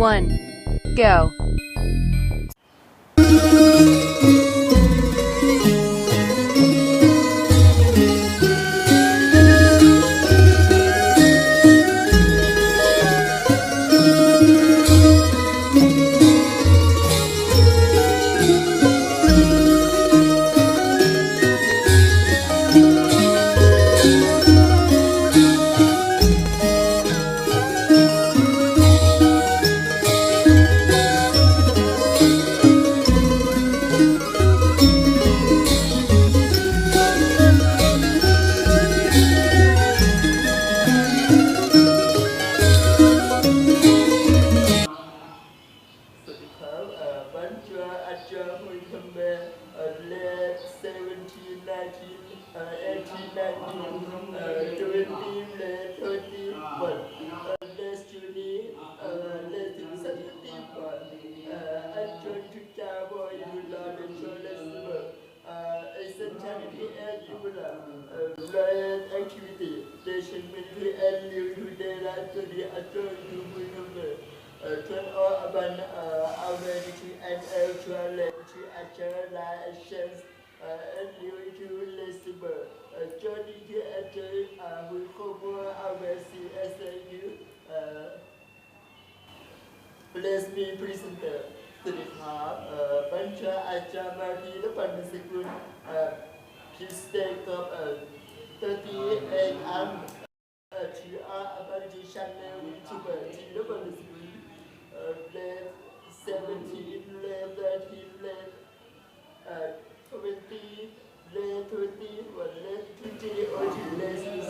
one, go. Uh, bless me, presenter. Sriha, Pancha, uh, Acha, Marty, the Pandasikun, uh, please take up 38 AM. She are a Pandji Shandel, which is a Tina 17, left 13, left 20, 20, left 20, or left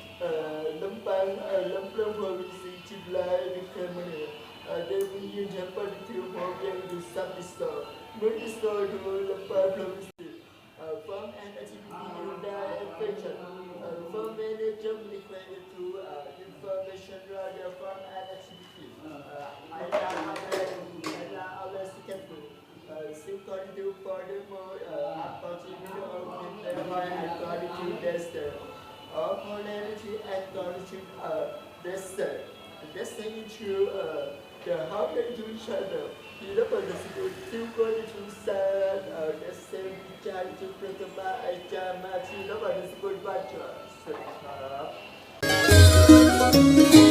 lempang lempang provinsi Ciblai di Kemene devenue d'un particulier provient de Sapisto. Notisto de lempang provinsi from an activity in the adventure. From many jump equated to information radio from an activity. I am always careful. Second to furthermore, approaching the organization according to commonality and direction are destined, destined to uh, the harmony to each other. Irreproducible equally to sun, uh, the same charity, Pratama, Ajama, Irreproducible Vajra. Thank you.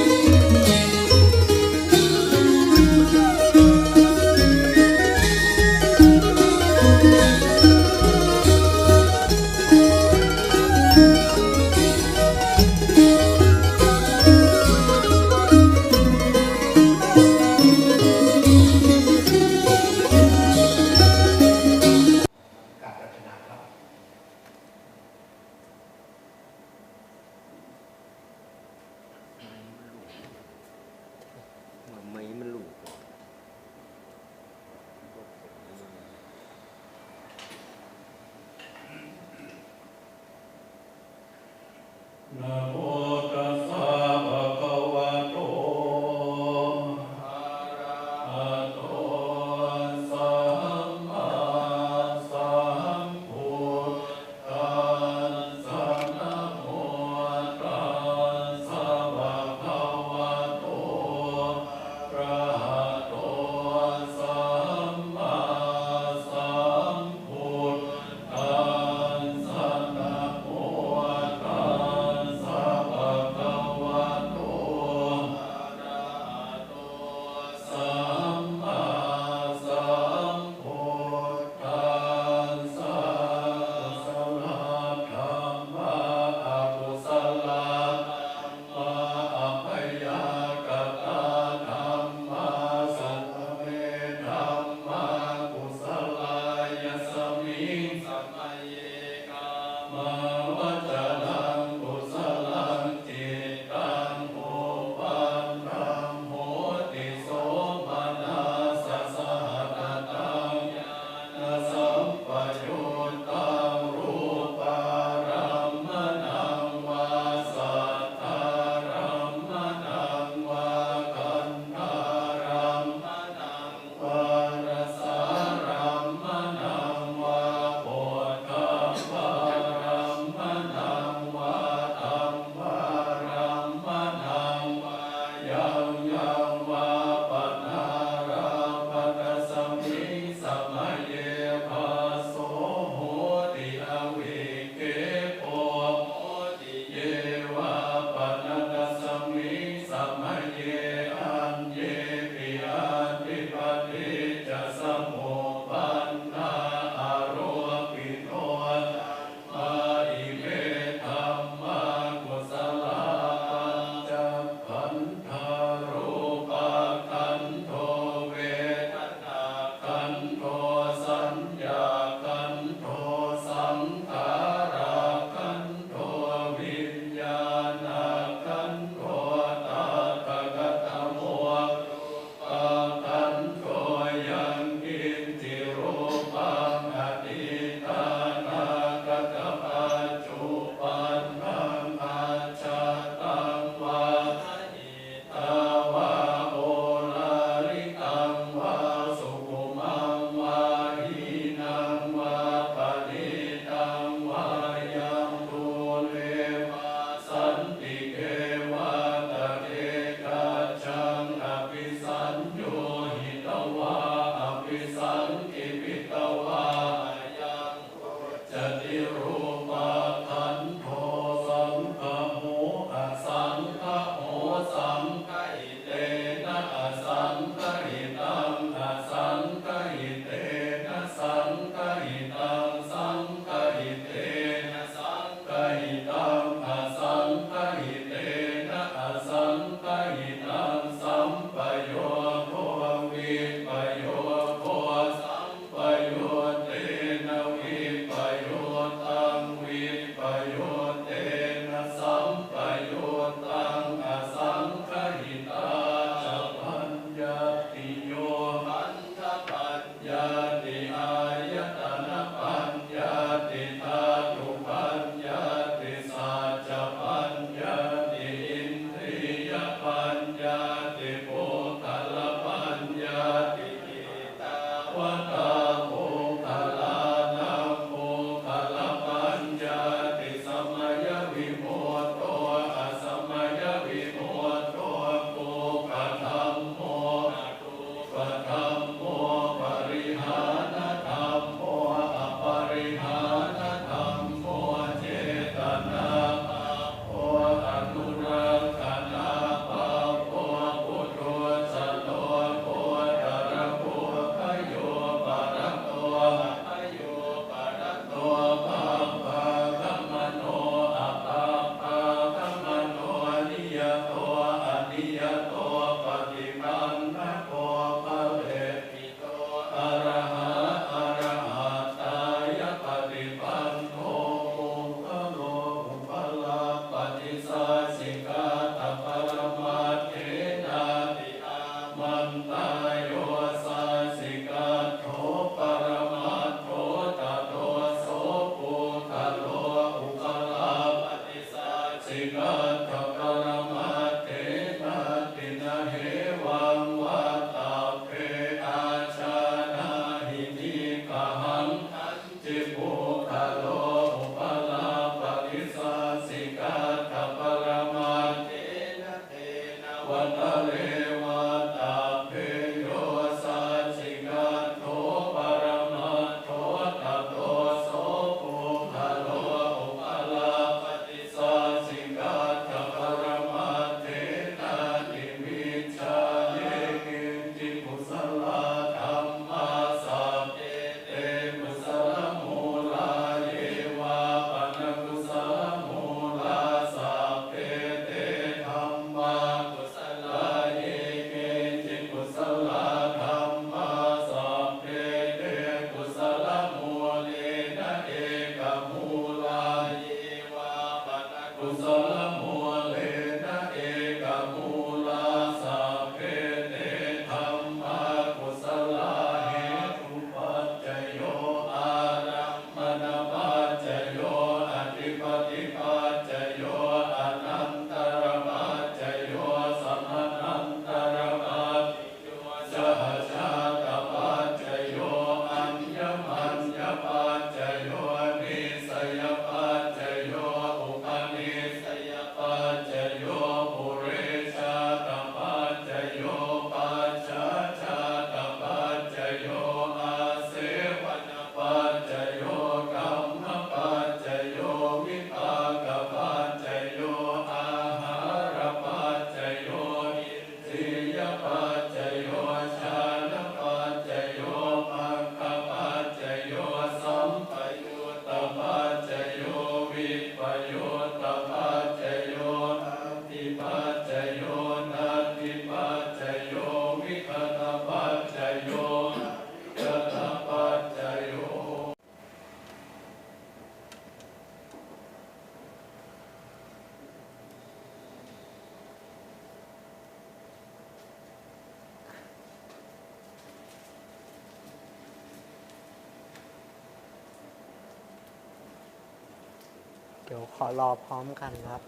รอพร้อมกันครับ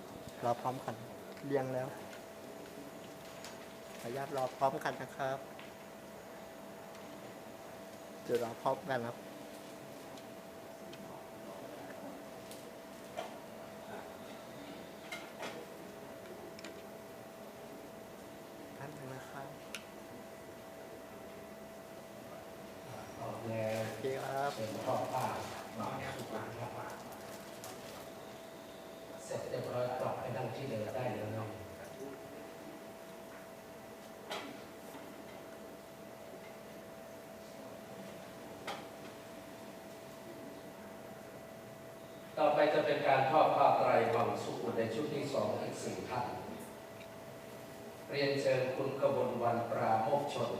รอพร้อมกันเรียงแล้วขออนุญาตรอพร้อมกันนะครับ เดี๋ยวรอพร้อมกันครับ ท่านงนะครับ ออกแนว โอเคครับ เป็นข้อผ้ามาทุกวันครับเสร็จเรียบร้อยกลับไปนั่งที่เดิมได้เลยเนาะต่อไป จะเป็นการทอดผ้าไตรวังสุขุในชุดที่สองอีกสี่ท่านเรียนเชิญคุณกบลวันปราโมกชน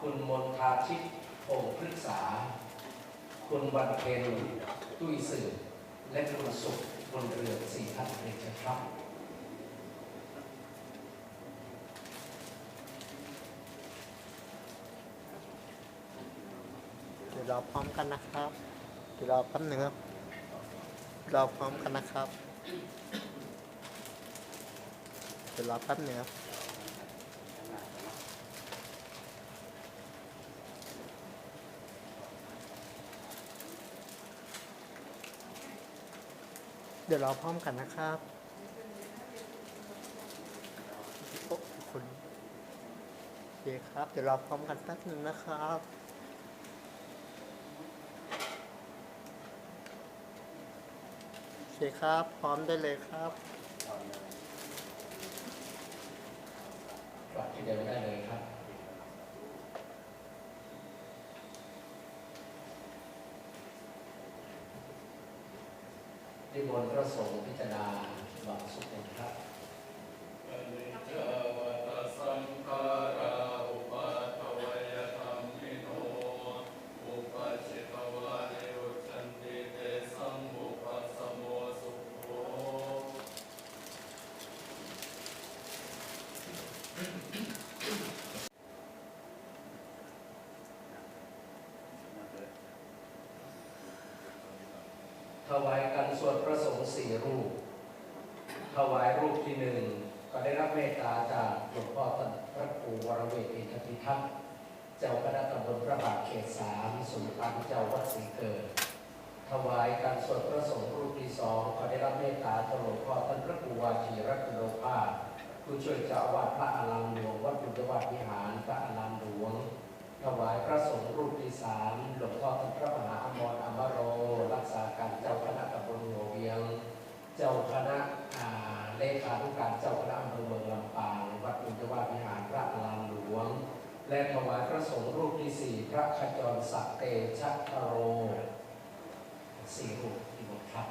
คุณมนทาชิตพงพฤกษา คุณวันเพ็ญตุ้ยสื่อ และคุณสุขบนเรือสี่ท่านเรียนเชิญครับเดี๋ยวรอพร้อมกันนะครับเดี๋ยวรอแป๊บหนึ่งครับ รอพร้อมกันนะครับเดี๋ยวรอแป๊บนึงครับเดี๋ยวรอพร้อมกันนะครับโอ้คุณโอเคครับ เดี๋ยวรอพร้อมกันแป๊บหนึงนะครับ โอ เคครับ พร้อมได้เลยครับปรับที่เดิมได้เลยครับนิมนต์พระสงฆ์พิจารณาบังสุขครับ อนิจจวัตสังขาราอุปาทวยธรรมิโน อุปชิตวานิรุชันติเตสัมมุปัสสโมสุโข ถวายกันส่วนพระ สี่รูป ถวายรูปที่หนึ่งก็ได้รับเมตตาจากหลวงพ่อท่านพระครูวรเวทเอกพิทักษ์เจ้าคณะตำบลพระบาทเขตสามสุนทรเจ้าวัดศรีเกิด ถวายการสวดพระสงฆ์รูปที่สองก็ได้รับเมตตาจากหลวงพ่อท่านพระครูวาชีรัตนโลภาสผู้ช่วยเจ้าอาวาสพระอารามหลวงวัดบุญวัดวิหารพระอารามหลวงถวายพระสงฆ์รูปที่สามหลวงพ่อท่านพระมหาอมรอมโร รักษาการเจ้าคณะตำบลหัวเวียง เจ้าคณะเลขานุการเจ้าคณะอำเภอเมืองลำปางวัดอุจวาวิหารพระอารามหลวง และถวายพระสงฆ์รูปที่สี่พระขจรศักดิ์เตชะโรสี่รูปที่หมดครับ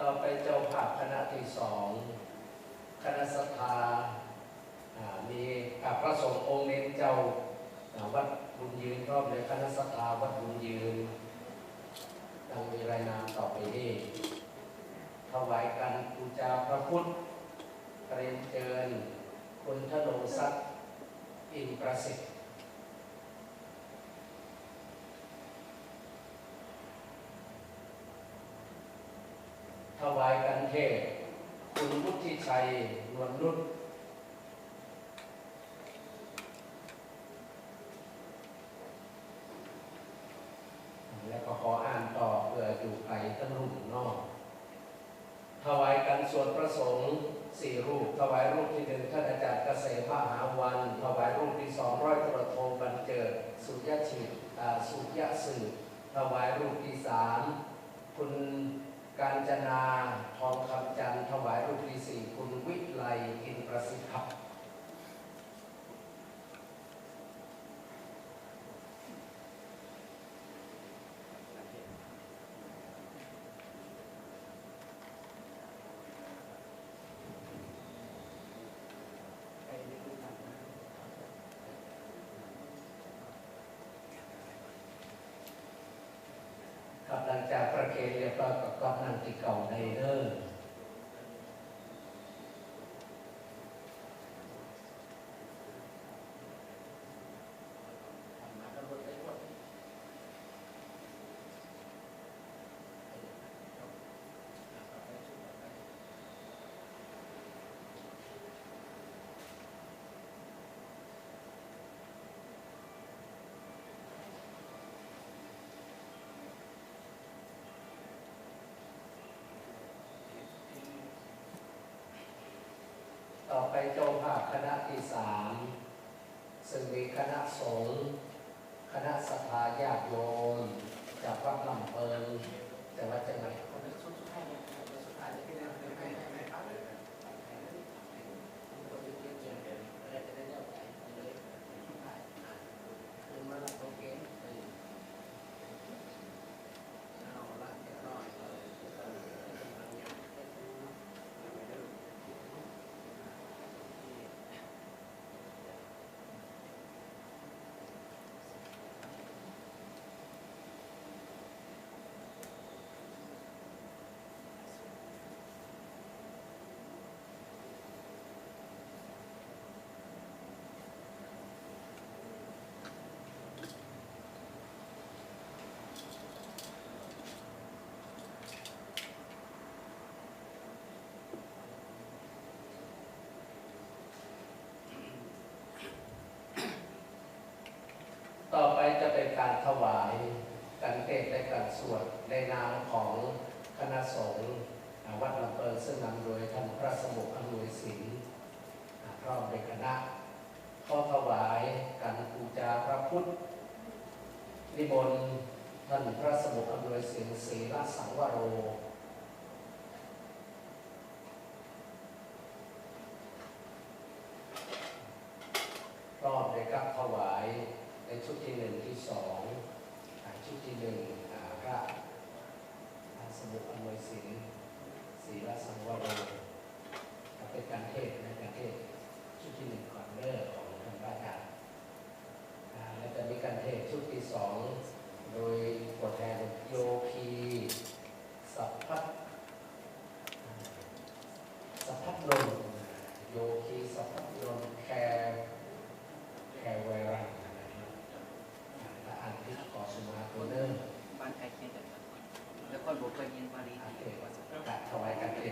ต่อไปเจ้าภาพคณะที่สองคณะสัทธามีกับพระสงฆ์องค์เน้นเจ้าวัดบุญยืนรอมเลยคณะสัทธาวัดบุญยืนดังมีรายนามต่อไปนี้ถวายกันปูจาพระพุทธเรียนเชิญคุณธนงศักดิ์อินประสิทธิ์ ถวายกันเทศ คุณวุฒิชัยนวลนุชแล้วก็ขออ่านต่อเพื่ออยู่ไกลทั้งรุ่นนอก ถวายกันส่วนประสงค์สี่รูป ถวายรูปที่หนึ่งท่านอาจารย์เกษมมหาวัน ถวายรูปที่สองร้อยตรวจโทบรรเจิด สุยชิตอ่าสุยสืบถวายรูปที่สามคุณ การจนาทองคำจันทร์ถวายรูปที่สี่คุณวิไลอินประสิทธิ์ครับ ครับหลัง เกประเรียบร้อยก็กลันั่งที่เก่าในเด้อต่อไปเจ้าภาพ คณะที่สามซึ่งมีคณะสงฆ์ การถวายการเทศและการสวดในนามของคณะสงฆ์วัดลำเปิงซึ่งนำโดยท่านพระสมุอนุยศิลป์พร้อมด้คณะข้อถวายการปูจาพระพุทธนิบนท่านพระสมุอนุยศิลป์ศรีรสังวโร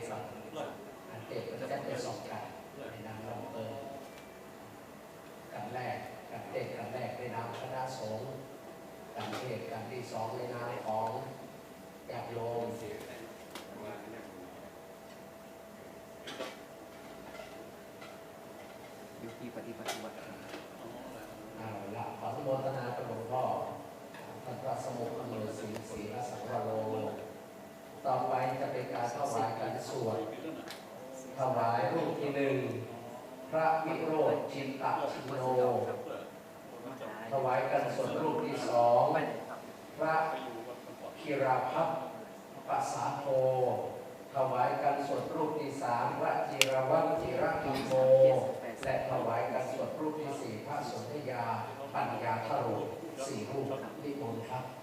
ดสองอันเดตก็จะเป็นสองการในนามหลวงเอิดการแรกการเดตการแรกในนามคระสงฆ์การเทศการที่สองในนามของแอบโลม นะครับ